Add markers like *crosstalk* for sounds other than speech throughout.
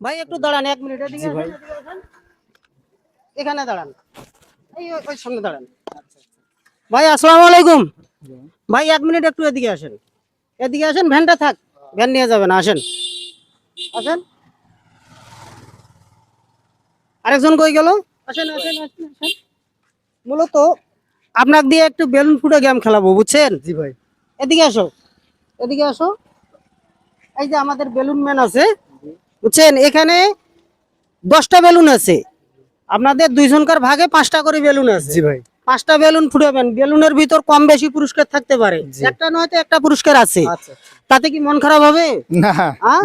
ভাই একটু দাঁড়ান এক মিনিট এদিকে এখানে দাঁড়ান। এই ওই- ওই সামনে দাঁড়ান। ভাই আসসালামু আলাইকুম। ভাই এক মিনিট একটু এদিকে আসেন। এদিকে আসেন ভ্যানটা থাক। ভ্যান নিয়ে যাবেন আসেন। আসেন। আরেকজন কই গেল? আসেন আসেন আসেন আসেন। মূলত আপনাকে দিয়ে একটু বেলুন ফুটে গেম খেলাবো বুঝছেন? জি ভাই। এদিকে আসো। এদিকে আসো। এই যে আমাদের বেলুন ম্যান আছে বুঝছেন? এখানে দশটা বেলুন আছে। আপনাদের দুইজনকার ভাগে পাঁচটা করে বেলুন আছে। জি ভাই। পাঁচটা বেলুন ফুটাবেন। বেলুনের ভিতর কম বেশি পুরস্কার থাকতে পারে। একটা নয়তো একটা পুরস্কার আছে। আচ্ছা তাতে কি মন খারাপ হবে?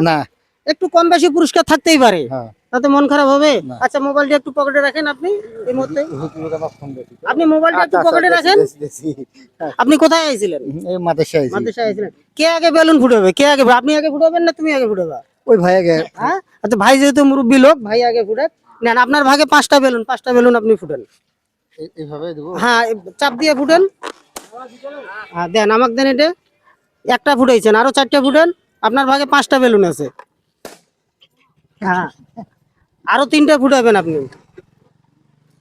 না একটু কম বেশি পুরস্কার থাকতেই পারে। হ্যাঁ। তাতে মন খারাপ হবে? আচ্ছা মোবাইলটা একটু পকেটে রাখেন আপনি এই মুহূর্তে। আপনি মোবাইলটা একটু আচ্ছা, পকেটে আচ্ছা, রাখেন। হ্যাঁ, আপনি কোথায় আইছিলেন। মাদ্রাসায় আইছিলেন। কে আগে বেলুন ফুটাবে? কে আগে আপনি আগে ফুটাবেন না তুমি আগে ফুটাবা? ওই ভাই আগে হ্যাঁ আচ্ছা ভাই যেহেতু মুরব্বী লোক ভাই আগে ফুটাক নেন আপনার ভাগে পাঁচটা বেলুন পাঁচটা বেলুন আপনি ফুটেন। এইভাবে দেবো? হ্যাঁ চাপ দিয়ে ফুটেন। হ্যাঁ দেন আমাকে দেন এটা। একটা ফুটাইছেন আরও চারটা ফুটেন। আপনার ভাগে পাঁচটা বেলুন আছে। হ্যাঁ। আরও তিনটা ফুটাবেন আপনি।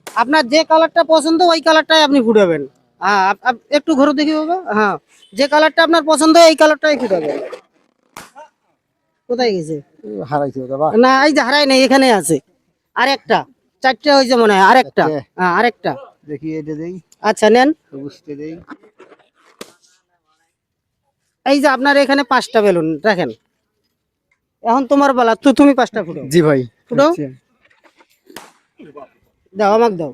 আপনার যে কালারটা পছন্দ ওই কালারটাই আপনি ফুটাবেন। হ্যাঁ একটু ঘরে দেখি বাবা। হ্যাঁ যে কালারটা আপনার পছন্দ এই কালারটাই ফুটাবেন। কোথায় গেছে? হারাইছি বাবা না এই যে হারাই নাই এখানে আছে। আরেকটা চারটে হয়েছে মনে হয় আরেকটা। হ্যাঁ আরেকটা। দেখি এটা দেই। আচ্ছা নেন। বুঝতে দেই। এই যে আপনার এখানে পাঁচটা বেলুন রাখেন এখন তোমার বেলা তো তুমি পাঁচটা ফুটো জি ভাই ফুটো আচ্ছা। দাও আমাকে দাও।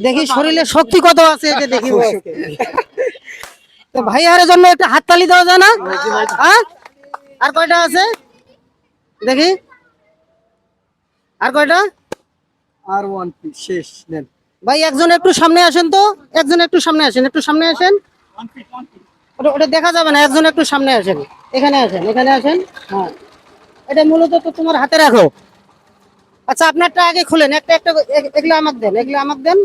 দেখি শরীরে শক্তি কত আছে দেখি। *laughs* তো ভাইয়ারের জন্য একটা হাততালি দেওয়া যায় না? হ্যাঁ? আর কয়টা আছে? দেখি। আর কয়টা? আর ওয়ান পিস শেষ নেন। ভাই একজন একটু সামনে আসেন তো। একজন একটু সামনে আসেন একটু সামনে আসেন। ওটা ওটা দেখা যাবে না একজন একটু সামনে আসেন। এখানে আসেন এখানে আসেন। হ্যাঁ। এটা মূলত তো তোমার হাতে রাখো। আচ্ছা আপনারটা আগে খুলেন। একটা একটা এগুলো আমাকে দেন এগুলো আমাকে দেন।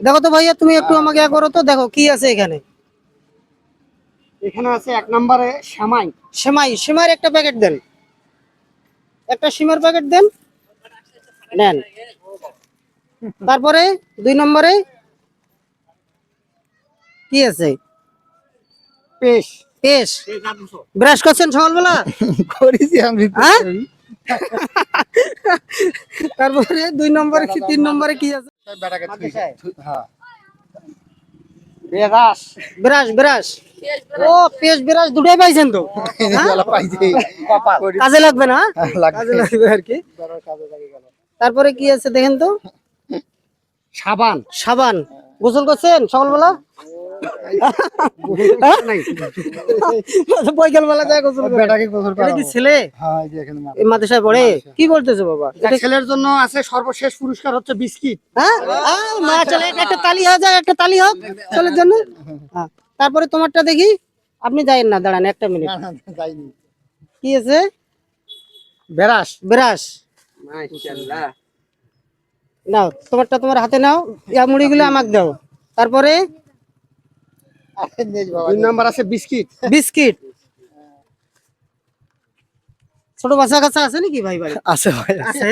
দেখো তো ভাইয়া তুমি একটু আমাকে ইয়া করো তো দেখো কি আছে এখানে। এখানে আছে এক নম্বরে সামাই। সেমাই সেমাইয়ের একটা প্যাকেট দেন। একটা সিমের প্যাকেট দেন নেন। তারপরে দুই নম্বরে কি আছে? পেশ। পেশ। ব্রাশ করছেন সকালবেলা? করেছি আমি হ্যাঁ? তারপরে দুই নম্বরে কি তিন নম্বরে কি আছে? বেটাকে মাদ্রাসায়? ব্রাশ ব্রাশ ব্রাশ ও পেশ ব্রাশ দুটোই পাইছেন তো? গলা পাইছে কপাল। কাজে লাগবে না? লাগবে। কাজে লাগবে আর কি। কাজে লাগে গেল। তারপরে কি আছে দেখেন তো? সাবান। সাবান। গোসল করছেন সকালবেলা? বৈকাল যায় গোসল বেটাকে গোসল এটা কি ছেলে? হ্যাঁ যে এখানে এই মাদ্রাসায় পড়ে? কি বলতেছে বাবা? ছেলের জন্য আছে সর্বশেষ পুরস্কার হচ্ছে বিস্কিট। হ্যাঁ? মা চলে একটা- একটা তালি হয়ে যায় একটা তালি হোক ছেলের জন্য। হ্যাঁ। তারপরে তোমারটা দেখি। আপনি যাইন না দাঁড়ান একটা মিনিট। না, না, না, যাইনি। কি আছে বেরাস। ব্রাশ নাও তোমারটা তোমার হাতে নাও। ইয়া মুড়িগুলো আমাকে দাও। তারপরে দুই নাম্বার আছে বিস্কিট। বিস্কিট। ছোট বাচ্চা কাচ্চা আছে নাকি ভাই ভাই আছে ভাই। আছে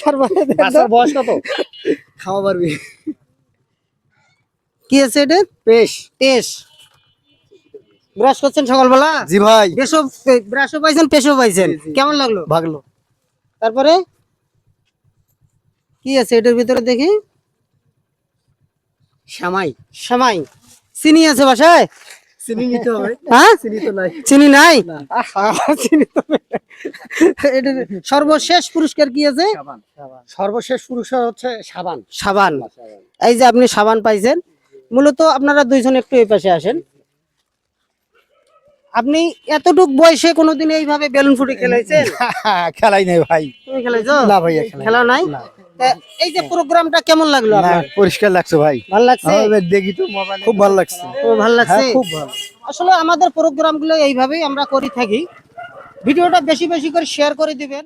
তারপরে বাচ্চার বয়স কত? খাওয়া পারবি। কি আছে এটা? পেশ। পেশ। ব্রাশ করছেন সকালবেলা? জি ভাই। বেশও ব্রাশও পাইছেন পেশও পাইছেন। কেমন লাগল? ভাগলো। তারপরে? কি আছে এটার ভিতরে দেখি? শ্যামাই। সামাই চিনি আছে বাসায়? চিনি নিতে হবে হ্যাঁ? চিনি তো নাই। চিনি নাই? চিনি তো। সর্বশেষ পুরস্কার কি আছে? সর্বশেষ পুরস্কার হচ্ছে সাবান। সাবান। এই যে আপনি সাবান পাইছেন মূলত আপনারা দুইজন একটু এই পাশে আসেন। আপনি এতটুক বয়সে কোনোদিন এইভাবে বেলুন ফুটে খেলাইছেন? খেলাই নাই ভাই। তুমি খেলাইছো? না খেলাই খেলা নাই। এই যে প্রোগ্রামটা কেমন লাগল আপনার? পরিষ্কার লাগছে ভাই। ভালো লাগছে? দেখি তো মোবাইল খুব ভালো লাগছে। ও ভালো লাগছে? হ্যাঁ খুব ভালো। আসলে আমাদের প্রোগ্রামগুলো এইভাবেই আমরা করে থাকি। ভিডিওটা বেশি বেশি করে শেয়ার করে দিবেন।